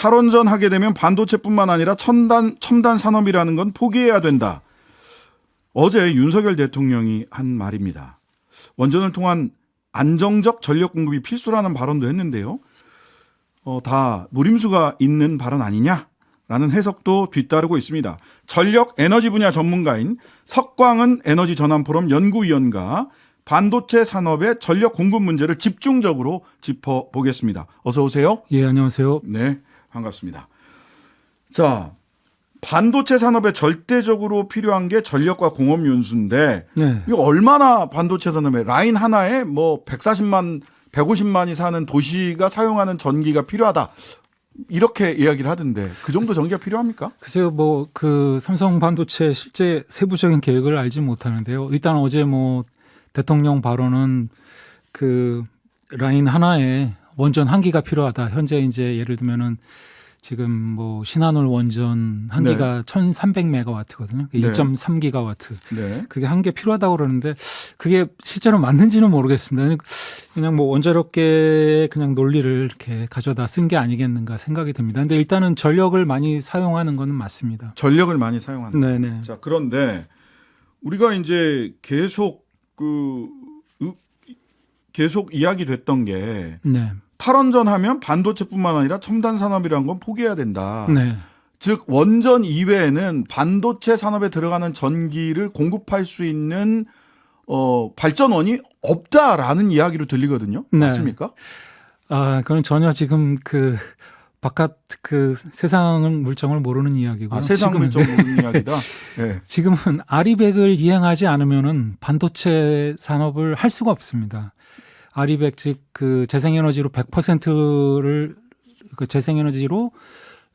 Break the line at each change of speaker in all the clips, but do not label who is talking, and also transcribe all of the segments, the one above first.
탈원전 하게 되면 반도체뿐만 아니라 첨단 첨단 산업이라는 건 포기해야 된다. 어제 윤석열 대통령이 한 말입니다. 원전을 통한 안정적 전력 공급이 필수라는 발언도 했는데요. 어, 다 노림수가 있는 발언 아니냐라는 해석도 뒤따르고 있습니다. 전력 에너지 분야 전문가인 석광은 에너지 전환 포럼 연구위원과 반도체 산업의 전력 공급 문제를 집중적으로 짚어 보겠습니다. 어서 오세요.
예, 안녕하세요.
네, 반갑습니다. 자, 반도체 산업에 절대적으로 필요한 게 전력과 공업 연수인데
네.
이거 얼마나 반도체 산업에 라인 하나에 뭐 140만, 150만이 사는 도시가 사용하는 전기가 필요하다. 이렇게 이야기를 하던데 그 정도 전기가 필요합니까?
글쎄요, 뭐 그 삼성 반도체 실제 세부적인 계획을 알지 못하는데요. 일단 어제 뭐 대통령 발언은 그 라인 하나에 원전 한 기가 필요하다. 현재 이제 예를 들면은 지금 뭐 신한울 원전 한
네.
기가 1,300메가와트거든요.
네.
1.3기가와트.
네.
그게 한 개 필요하다고 그러는데 그게 실제로 맞는지는 모르겠습니다. 그냥 뭐 원자력계 그냥 논리를 이렇게 가져다 쓴 게 아니겠는가 생각이 듭니다. 근데 일단은 전력을 많이 사용하는 거는 맞습니다.
전력을 많이 사용한다.
네네.
자, 그런데 우리가 이제 계속 그 으- 계속 이야기 됐던 게
네.
탈원전 하면 반도체뿐만 아니라 첨단 산업이라는 건 포기해야 된다.
네.
즉 원전 이외에는 반도체 산업에 들어가는 전기를 공급할 수 있는 어 발전원이 없다라는 이야기로 들리거든요.
네.
맞습니까?
아, 그건 전혀 지금 그 바깥 그 세상 물정을 모르는 이야기고.
아, 세상 물정 모르는 이야기다. 예.
지금은 아리백을 이행하지 않으면은 반도체 산업을 할 수가 없습니다. 아리백 즉 그 재생에너지로 100%를 그 재생에너지로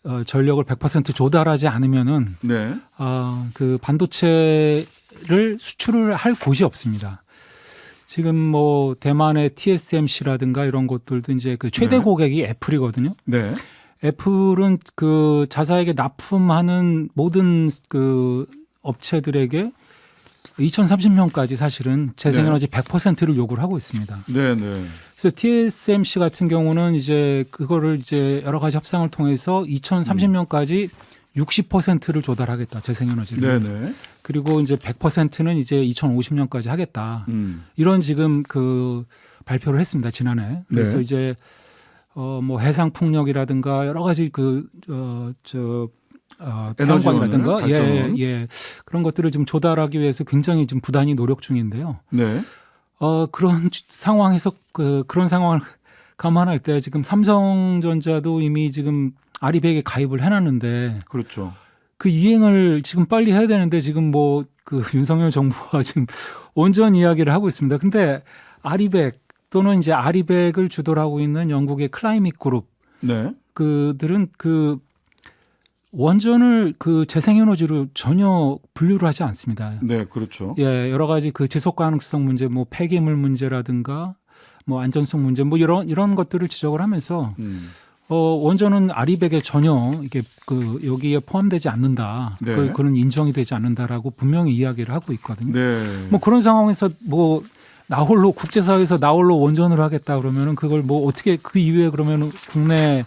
어, 전력을 100% 조달하지 않으면은
네.
아, 그 반도체를 수출을 할 곳이 없습니다. 지금 뭐 대만의 TSMC라든가 이런 것들도 이제 그 최대
네.
고객이 애플이거든요.
네.
애플은 그 자사에게 납품하는 모든 그 업체들에게 2030년까지 사실은 재생에너지 100%를 요구를 하고 있습니다.
네, 네.
그래서 TSMC 같은 경우는 이제 그거를 이제 여러 가지 협상을 통해서 2030년까지 60%를 조달하겠다 재생에너지를.
네, 네.
그리고 이제 100%는 이제 2050년까지 하겠다.
음.
이런 지금 그 발표를 했습니다 지난해. 그래서
네.
이제 어뭐 해상 풍력이라든가 여러 가지 그어저 어, 태양광이라든가 예,
발전원.
예 그런 것들을 좀 조달하기 위해서 굉장히 좀 부단히 노력 중인데요.
네.
어 그런 상황에서 그 그런 상황을 감안할 때 지금 삼성전자도 이미 지금 아리백에 가입을 해놨는데
그렇죠.
그 이행을 지금 빨리 해야 되는데 지금 뭐 그 윤석열 정부가 지금 온전 이야기를 하고 있습니다. 근데 아리백 또는 이제 아리백을 주도를 하고 있는 영국의 클라이밋 그룹
네.
그들은 그 원전을 그 재생에너지로 전혀 분류를 하지 않습니다.
네, 그렇죠.
예, 여러 가지 그 지속 가능성 문제, 뭐 폐기물 문제라든가 뭐 안전성 문제, 뭐 이런 이런 것들을 지적을 하면서
음.
어 원전은 아리백에 전혀 이게 그 여기에 포함되지 않는다.
네.
그, 그런 인정이 되지 않는다라고 분명히 이야기를 하고 있거든요.
네.
뭐 그런 상황에서 뭐 나홀로 국제사회에서 나홀로 원전을 하겠다 그러면은 그걸 뭐 어떻게 그 이후에 그러면은 국내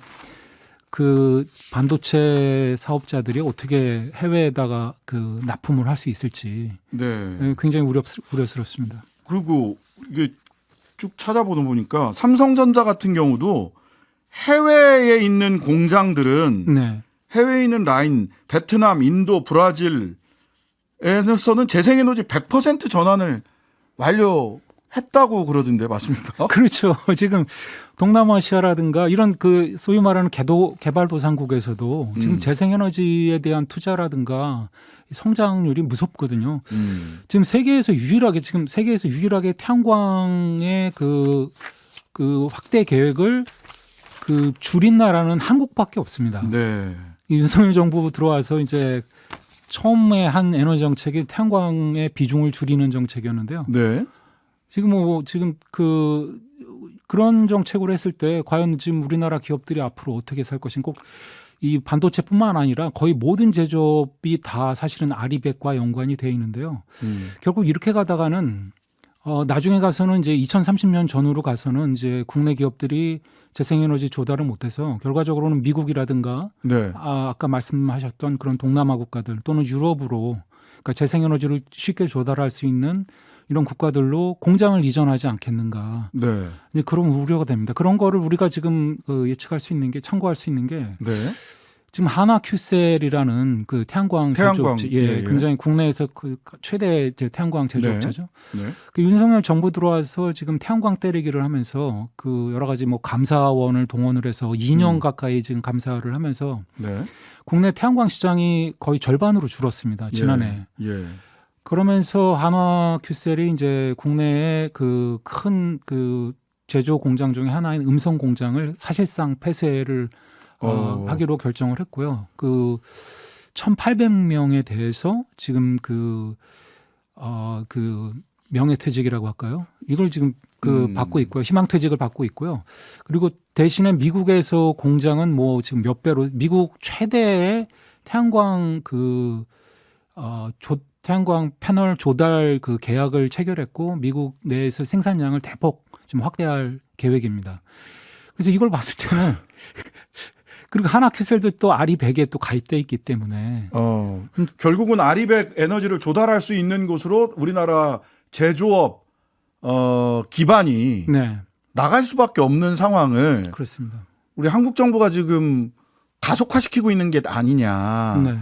그 반도체 사업자들이 어떻게 해외에다가 그 납품을 할 수 있을지
네.
예, 굉장히 우려스, 우려스럽습니다.
그리고 이게 쭉 찾아보다 보니까 삼성전자 같은 경우도 해외에 있는 공장들은
네.
해외에 있는 라인 베트남, 인도, 브라질에서는 재생에너지 100% 전환을 완료 했다고 그러던데 맞습니까?
그렇죠. 지금 동남아시아라든가 이런 그 소위 말하는 개도 개발도상국에서도 지금
음.
재생에너지에 대한 투자라든가 성장률이 무섭거든요.
음.
지금 세계에서 유일하게 지금 세계에서 유일하게 태양광의 그, 그 확대 계획을 그 줄인 나라는 한국밖에 없습니다.
네.
이 윤석열 정부 들어와서 이제 처음에 한 에너지 정책이 태양광의 비중을 줄이는 정책이었는데요.
네.
지금 뭐 지금 그 그런 정책을 했을 때 과연 지금 우리나라 기업들이 앞으로 어떻게 살 것인가 꼭 이 반도체뿐만 아니라 거의 모든 제조업이 다 사실은 아리백과 연관이 돼 있는데요.
음.
결국 이렇게 가다가는 어, 나중에 가서는 이제 2030년 전후로 가서는 이제 국내 기업들이 재생에너지 조달을 못해서 결과적으로는 미국이라든가
네.
아, 아까 말씀하셨던 그런 동남아 국가들 또는 유럽으로 그러니까 재생에너지를 쉽게 조달할 수 있는 이런 국가들로 공장을 이전하지 않겠는가
네.
그런 우려가 됩니다. 그런 거를 우리가 지금 그 예측할 수 있는 게 참고할 수 있는 게
네.
지금 하나 큐셀이라는 그 태양광
태양광,
제조업체, 예,
예, 예.
굉장히 국내에서 그 최대 태양광 제조업체죠.
네.
그 윤석열 정부 들어와서 지금 태양광 때리기를 하면서 그 여러 가지 뭐 감사원을 동원을 해서 2년
음.
가까이 지금 감사를 하면서
네.
국내 태양광 시장이 거의 절반으로 줄었습니다. 지난해.
예. 예.
그러면서 한화 큐셀이 이제 국내에 그큰그 제조 공장 중에 하나인 음성 공장을 사실상 폐쇄를 어,
어.
하기로 결정을 했고요. 그 1,800명에 대해서 지금 그 어, 그 명예퇴직이라고 할까요? 이걸 지금 그
음.
받고 있고요. 희망퇴직을 받고 있고요. 그리고 대신에 미국에서 공장은 뭐 지금 몇 배로 미국 최대의 태양광 그 어, 조, 태양광 패널 조달 그 계약을 체결했고 미국 내에서 생산량을 대폭 좀 확대할 계획입니다. 그래서 이걸 봤을 때는 그리고 하나캐셀도 또 아리 100에 또 가입돼 있기 때문에
어, 결국은 아리백 에너지를 조달할 수 있는 곳으로 우리나라 제조업 어, 기반이
네
나갈 수밖에 없는 상황을
그렇습니다.
우리 한국 정부가 지금 가속화시키고 있는 게 아니냐라고
네.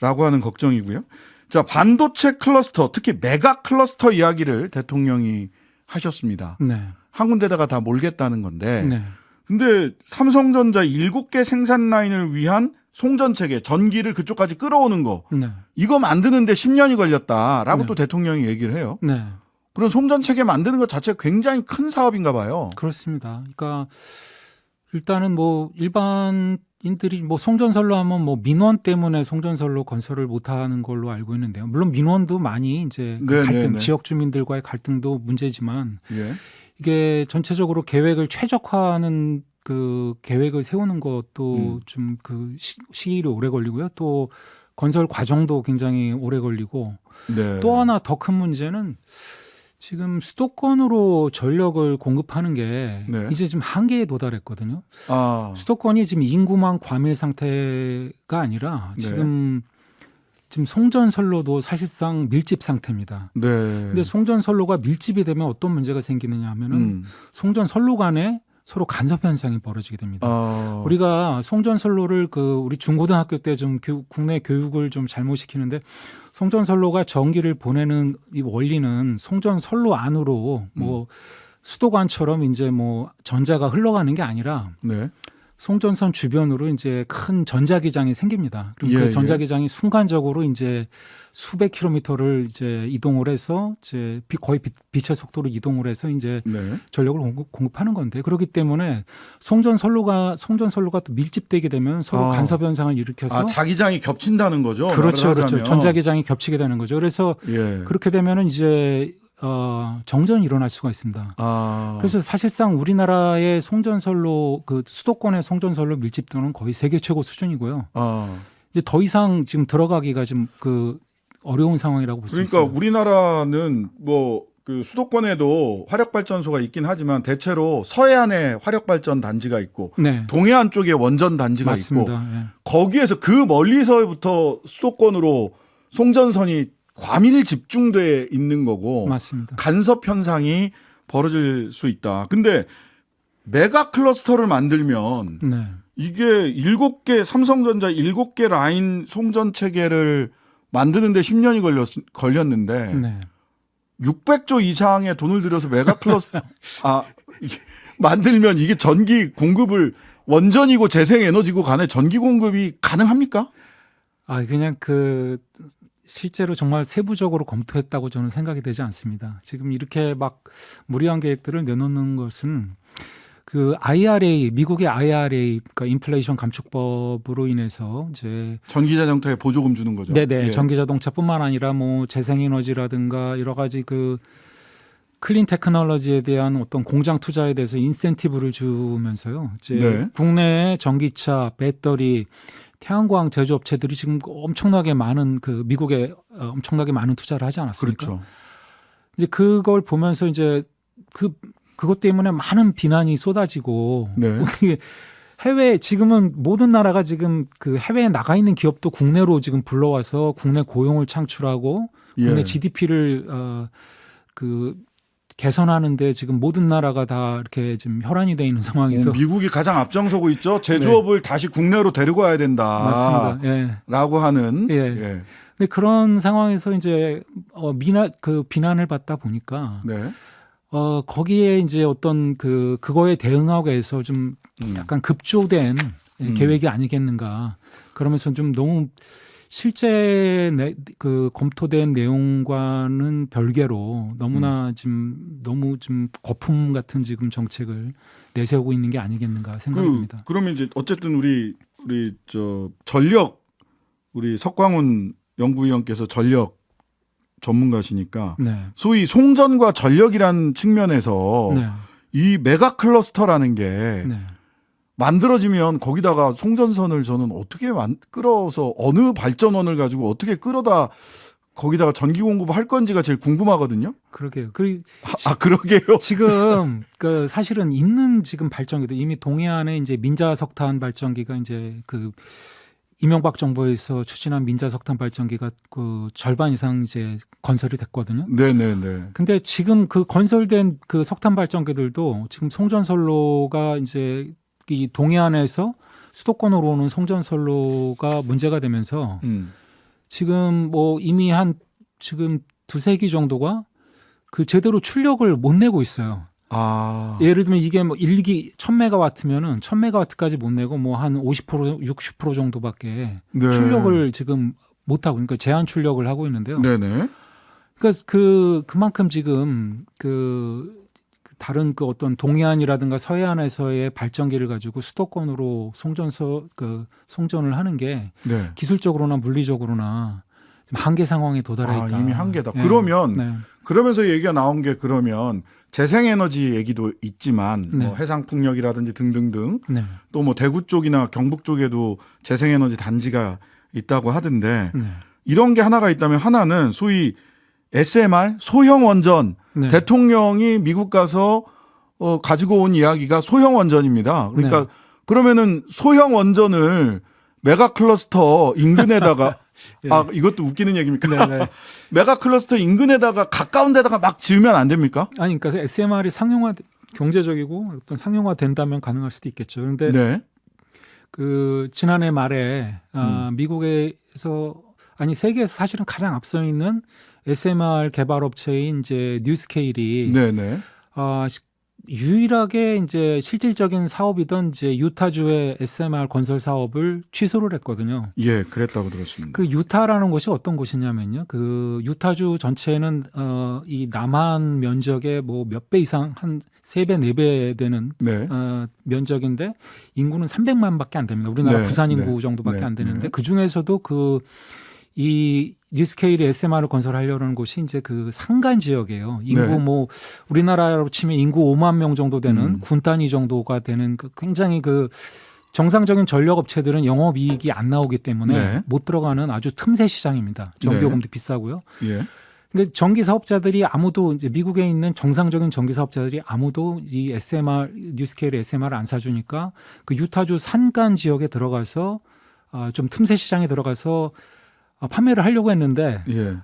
하는 걱정이고요. 자, 반도체 클러스터, 특히 메가 클러스터 이야기를 대통령이 하셨습니다.
네.
한 군데다가 다 몰겠다는 건데.
네.
근데 삼성전자 7개 생산 라인을 위한 송전 체계, 전기를 그쪽까지 끌어오는 거.
네.
이거 만드는데 10년이 걸렸다라고
네.
또 대통령이 얘기를 해요.
네.
그런 송전 체계 만드는 것 자체가 굉장히 큰 사업인가 봐요.
그렇습니다. 그러니까 일단은 뭐 일반 인들이 뭐 송전설로 하면 뭐 민원 때문에 송전설로 건설을 못 하는 걸로 알고 있는데요. 물론 민원도 많이 이제 그
네,
갈등,
네, 네.
지역 주민들과의 갈등도 문제지만
예.
이게 전체적으로 계획을 최적화하는 그 계획을 세우는 것도
음.
좀그 시일이 오래 걸리고요. 또 건설 과정도 굉장히 오래 걸리고
네.
또 하나 더 큰 문제는 지금 수도권으로 전력을 공급하는 게
네.
이제 좀 한계에 도달했거든요.
아,
수도권이 지금 인구만 과밀 상태가 아니라
네.
지금 지금 송전선로도 사실상 밀집 상태입니다.
네.
근데 송전선로가 밀집이 되면 어떤 문제가 생기느냐 하면은
음.
송전선로 간에 서로 간섭 현상이 벌어지게 됩니다.
아,
우리가 송전선로를 그 우리 중고등학교 때 좀 국내 교육을 좀 잘못 시키는데 송전선로가 전기를 보내는 이 원리는 송전선로 안으로 뭐 수도관처럼 이제 뭐 전자가 흘러가는 게 아니라
네.
송전선 주변으로 이제 큰 전자기장이 생깁니다. 그럼
예, 예.
그 전자기장이 순간적으로 이제 수백 킬로미터를 이제 이동을 해서 이제 비- 거의 빛- 빛의 속도로 이동을 해서 이제
네.
전력을 공급, 공급 하는 건데 그렇기 때문에 송전선로가 송전선로가 또 밀집되게 되면 서로
아.
간섭 현상을 일으켜서
아, 자기장이 겹친다는 거죠.
그렇죠, 그렇죠. 전자기장이 겹치게 되는 거죠. 그래서
예.
그렇게 되면은 이제 어, 정전이 일어날 수가 있습니다.
아.
그래서 사실상 우리나라의 송전선로 그 수도권의 송전선로 밀집도는 거의 세계 최고 수준이고요.
아.
이제 더 이상 지금 들어가기가 지금 그 어려운 상황이라고 볼수
그러니까
있어요.
우리나라는 뭐 그 수도권에도 화력 발전소가 있긴 하지만 대체로 서해안에 화력 발전 단지가 있고
네,
동해안 쪽에 원전 단지가 있고
맞습니다. 예.
거기에서 그 멀리서부터 수도권으로 송전선이 과밀 집중돼 있는 거고
맞습니다.
간섭 현상이 벌어질 수 있다. 근데 메가 클러스터를 만들면
네,
이게 일곱 개 삼성전자 일곱 개 라인 송전 체계를 만드는데 10년이 걸렸 걸렸는데
네.
600조 이상의 돈을 들여서 메가 클러스터 아 만들면 이게 전기 공급을 원전이고 재생 에너지고 간에 전기 공급이 가능합니까?
아 그냥 그 실제로 정말 세부적으로 검토했다고 저는 생각이 되지 않습니다. 지금 이렇게 막 무리한 계획들을 내놓는 것은 그 IRA 미국의 IRA 그러니까 인플레이션 감축법으로 인해서 이제
전기 자동차에 보조금 주는 거죠.
네 네
예.
전기 자동차뿐만 아니라 뭐 재생 에너지라든가 여러 가지 그 클린 테크놀로지에 대한 어떤 공장 투자에 대해서 인센티브를 주면서요. 이제
네.
국내의 전기차, 배터리, 태양광 제조업체들이 지금 엄청나게 많은 그 미국에 어, 엄청나게 많은 투자를 하지 않았습니까?
그렇죠.
이제 그걸 보면서 이제 그 그것 때문에 많은 비난이 쏟아지고
네.
해외 지금은 모든 나라가 지금 그 해외에 나가 있는 기업도 국내로 지금 불러와서 국내 고용을 창출하고 국내
예.
GDP를 어그 개선하는데 지금 모든 나라가 다 이렇게 지금 혈안이 돼 있는 상황에서
어, 미국이 가장 앞장서고 있죠. 제조업을 다시 국내로 데리고 와야 된다.
네. 맞습니다. 예.
라고 하는
예.
예.
근데 그런 상황에서 이제 어 미나 그 비난을 받다 보니까
네.
어 거기에 이제 어떤 그 그거에 대응하기 위해서 좀
음.
약간 급조된
음.
계획이 아니겠는가. 그러면서 좀 너무 실제 내, 그 검토된 내용과는 별개로 너무나 지금 너무 좀 거품 같은 지금 정책을 내세우고 있는 게 아니겠는가
그
생각합니다.
그 러면 이제 어쨌든 우리 우리 저 전력 우리 석광훈 연구위원께서 전력 전문가시니까
네.
소위 송전과 전력이라는 측면에서
네.
이 메가 클러스터라는 게
네.
만들어지면 거기다가 송전선을 저는 어떻게 만, 끌어서 어느 발전원을 가지고 어떻게 끌어다 거기다가 전기 공급을 할 건지가 제일 궁금하거든요.
그러게요. 그리고
아, 아, 그러게요.
지금 그 사실은 있는 지금 발전기도 이미 동해안에 이제 민자 석탄 발전기가 이제 그 이명박 정부에서 추진한 민자 석탄 발전기가 그 절반 이상 이제 건설이 됐거든요.
네네네.
근데 지금 그 건설된 그 석탄 발전기들도 지금 송전선로가 이제 이 동해안에서 수도권으로 오는 송전선로가 문제가 되면서
음.
지금 뭐 이미 한 지금 두세 기 정도가 그 제대로 출력을 못 내고 있어요.
아.
예를 들면 이게 뭐 1기 1000메가와트면은 1000메가와트까지 못 내고 뭐 한 50% 60% 정도밖에
네.
출력을 지금 못 하고 그러니까 제한 출력을 하고 있는데요.
네네.
그러니까 그 그만큼 지금 그 다른 그 어떤 동해안이라든가 서해안에서의 발전기를 가지고 수도권으로 송전서 그 송전을 하는 게
네.
기술적으로나 물리적으로나 좀 한계 상황에 도달해
아,
있다.
이미 한계다.
예.
그러면
네.
그러면서 얘기가 나온 게 그러면 재생 에너지 얘기도 있지만
네.
뭐 해상 풍력이라든지 등등등
네.
또뭐 대구 쪽이나 경북 쪽에도 재생 에너지 단지가 있다고 하던데
네.
이런 게 하나가 있다면 하나는 소위 SMR 소형 원전
네.
대통령이 미국 가서 어, 가지고 온 이야기가 소형 원전입니다. 그러니까
네.
그러면은 소형 원전을 메가 클러스터 인근에다가
예.
아 이것도 웃기는 얘기입니까?
네, 네.
메가 클러스터 인근에다가 가까운 데다가 막 지으면 안 됩니까?
아니 그러니까 SMR이 상용화 경제적이고 어떤 상용화 된다면 가능할 수도 있겠죠. 그런데
네.
그 지난해 말에 아, 미국에서 아니 세계에서 사실은 가장 앞서 있는 SMR 개발 업체인 이제 뉴스케일이
네, 네.
아, 시- 유일하게 이제 실질적인 사업이던 이제 유타주의 SMR 건설 사업을 취소를 했거든요.
예, 그랬다고 들었습니다.
그 유타라는 곳이 어떤 곳이냐면요. 그 유타주 전체는 어, 이 남한 면적의 뭐 몇 배 이상 한 세 배, 네 배 되는
네.
어, 면적인데 인구는 300만밖에 안 됩니다. 우리나라
네,
부산 인구
네,
정도밖에
네,
안 되는데
네.
그 중에서도 그 이 뉴스케일이 SMR을 건설하려는 곳이 이제 그 산간 지역이에요. 인구
네.
뭐 우리나라로 치면 인구 5만 명 정도 되는
음.
군 단위 정도가 되는 그 굉장히 그 정상적인 전력 업체들은 영업 이익이 안 나오기 때문에
네.
못 들어가는 아주 틈새 시장입니다. 전기요금도 비싸고요.
예.
근데 전기 사업자들이 아무도 이제 미국에 있는 정상적인 전기 사업자들이 아무도 이 SMR 뉴스케일의 SMR을 안 사주니까 그 유타주 산간 지역에 들어가서 아, 좀 틈새 시장에 들어가서 아, 판매를 하려고 했는데
예.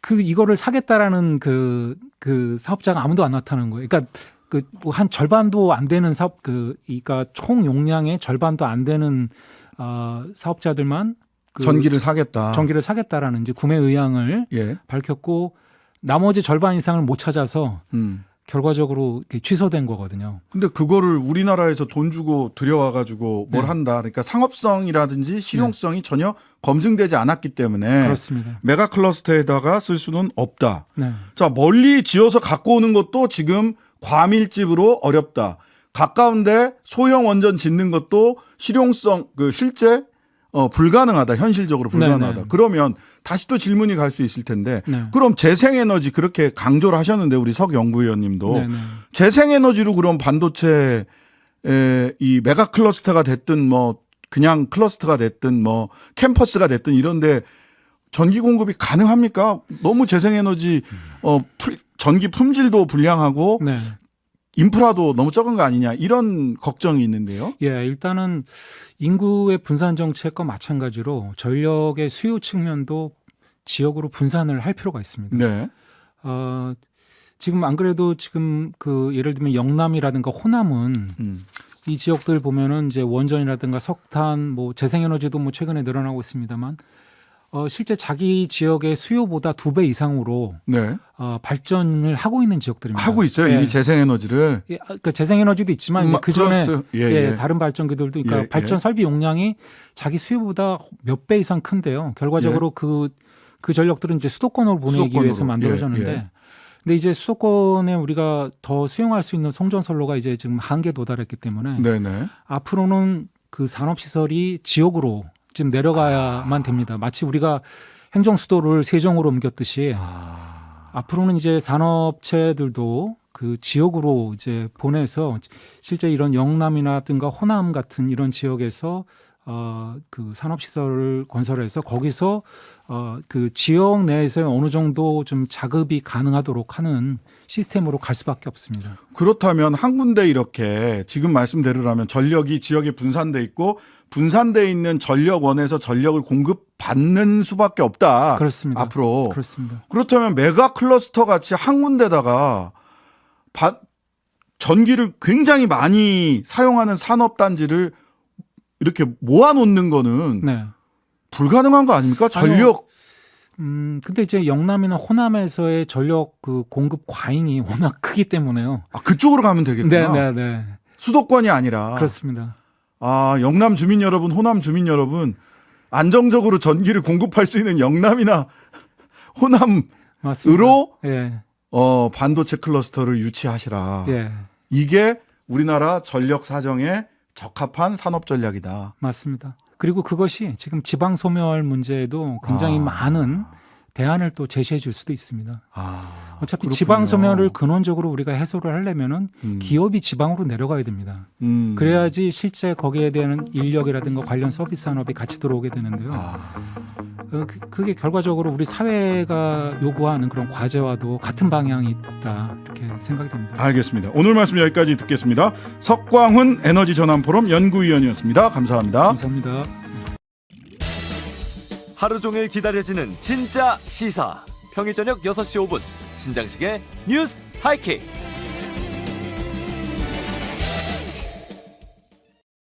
그 이거를 사겠다라는 그, 그 사업자가 아무도 안 나타나는 거예요. 그러니까 그 뭐 한 절반도 안 되는 사업 그 그러니까 총 용량의 절반도 안 되는 아, 사업자들만 그
전기를 사겠다.
전기를 사겠다라는 이제 구매 의향을
예.
밝혔고 나머지 절반 이상을 못 찾아서
음.
결과적으로 취소된 거거든요.
근데 그거를 우리나라에서 돈 주고 들여와 가지고 뭘
네.
한다. 그러니까 상업성이라든지 실용성이 전혀 검증되지 않았기 때문에
그렇습니다.
메가 클러스터에다가 쓸 수는 없다.
네.
자, 멀리 지어서 갖고 오는 것도 지금 과밀집으로 어렵다. 가까운데 소형 원전 짓는 것도 실용성 그 실제 어 불가능하다. 현실적으로 불가능하다.
네네.
그러면 다시 또 질문이 갈 수 있을 텐데
네.
그럼 재생에너지 그렇게 강조를 하셨는데 우리 석 연구위원님도
네, 네.
재생에너지로 그럼 반도체 에이 메가 클러스터가 됐든 뭐 그냥 클러스터가 됐든 뭐 캠퍼스가 됐든 이런데 전기 공급이 가능합니까? 너무 재생에너지 어 풀- 전기 품질도 불량하고
네.
인프라도 너무 적은 거 아니냐 이런 걱정이 있는데요.
예, 일단은 인구의 분산 정책과 마찬가지로 전력의 수요 측면도 지역으로 분산을 할 필요가 있습니다.
네.
어, 지금 안 그래도 지금 그 예를 들면 영남이라든가 호남은
음.
이 지역들 보면은 이제 원전이라든가 석탄, 뭐 재생에너지도 뭐 최근에 늘어나고 있습니다만 어, 실제 자기 지역의 수요보다 두 배 이상으로
네.
어, 발전을 하고 있는 지역들입니다.
하고 있어요.
예.
이미 재생에너지를.
예, 아, 그 재생에너지도 있지만 이제 그 전에
플러스, 예,
예,
예.
다른 발전기들도 그러니까
예,
발전
예.
설비 용량이 자기 수요보다 몇 배 이상 큰데요. 결과적으로 그그 전력들은 이제 수도권으로 보내기
예. 수도권으로.
위해서 만들어졌는데
예, 예.
근데 이제 수도권에 우리가 더 수용할 수 있는 송전선로가 이제 지금 한계 도달했기 때문에
네네.
앞으로는 그 산업 시설이 지역으로 지금 내려가야만 됩니다. 마치 우리가 행정 수도를 세종으로 옮겼듯이
아.
앞으로는 이제 산업체들도 그 지역으로 이제 보내서 실제 이런 영남이나 든가 호남 같은 이런 지역에서 어 그 산업 시설을 건설해서 거기서 어 그 지역 내에서 어느 정도 좀 자급이 가능하도록 하는 시스템으로 갈 수밖에 없습니다.
그렇다면 한 군데 이렇게 지금 말씀대로라면 전력이 지역에 분산돼 있고 분산돼 있는 전력원에서 전력을 공급받는 수밖에 없다.
그렇습니다.
앞으로
그렇습니다.
그렇다면 메가 클러스터 같이 한 군데다가 바- 전기를 굉장히 많이 사용하는 산업 단지를 이렇게 모아놓는 거는
네.
불가능한 거 아닙니까? 전력
음, 근데 이제 영남이나 호남에서의 전력 그 공급 과잉이 워낙 크기 때문에요.
아, 그쪽으로 가면
네,
되겠구나.
네, 네.
수도권이 아니라
그렇습니다.
아 영남 주민 여러분, 호남 주민 여러분 안정적으로 전기를 공급할 수 있는 영남이나 호남으로
맞습니다. 예.
어, 반도체 클러스터를 유치하시라.
예.
이게 우리나라 전력 사정에 적합한 산업 전략이다.
맞습니다. 그리고 그것이 지금 지방 소멸 문제에도 굉장히
아.
많은 대안을 또 제시해 줄 수도 있습니다.
아,
어차피
그렇군요.
지방 소멸을 근원적으로 우리가 해소를 하려면은
음.
기업이 지방으로 내려가야 됩니다.
음.
그래야지 실제 거기에 대한 인력이라든가 관련 서비스 산업이 같이 들어오게 되는데요.
아,
그게 결과적으로 우리 사회가 요구하는 그런 과제와도 같은 방향이 있다 이렇게 생각이 됩니다.
알겠습니다. 오늘 말씀 여기까지 듣겠습니다. 석광훈 에너지 전환 포럼 연구위원이었습니다. 감사합니다.
감사합니다.
하루 종일 기다려지는 진짜 시사. 평일 저녁 6시 5분 신장식의 뉴스 하이킥.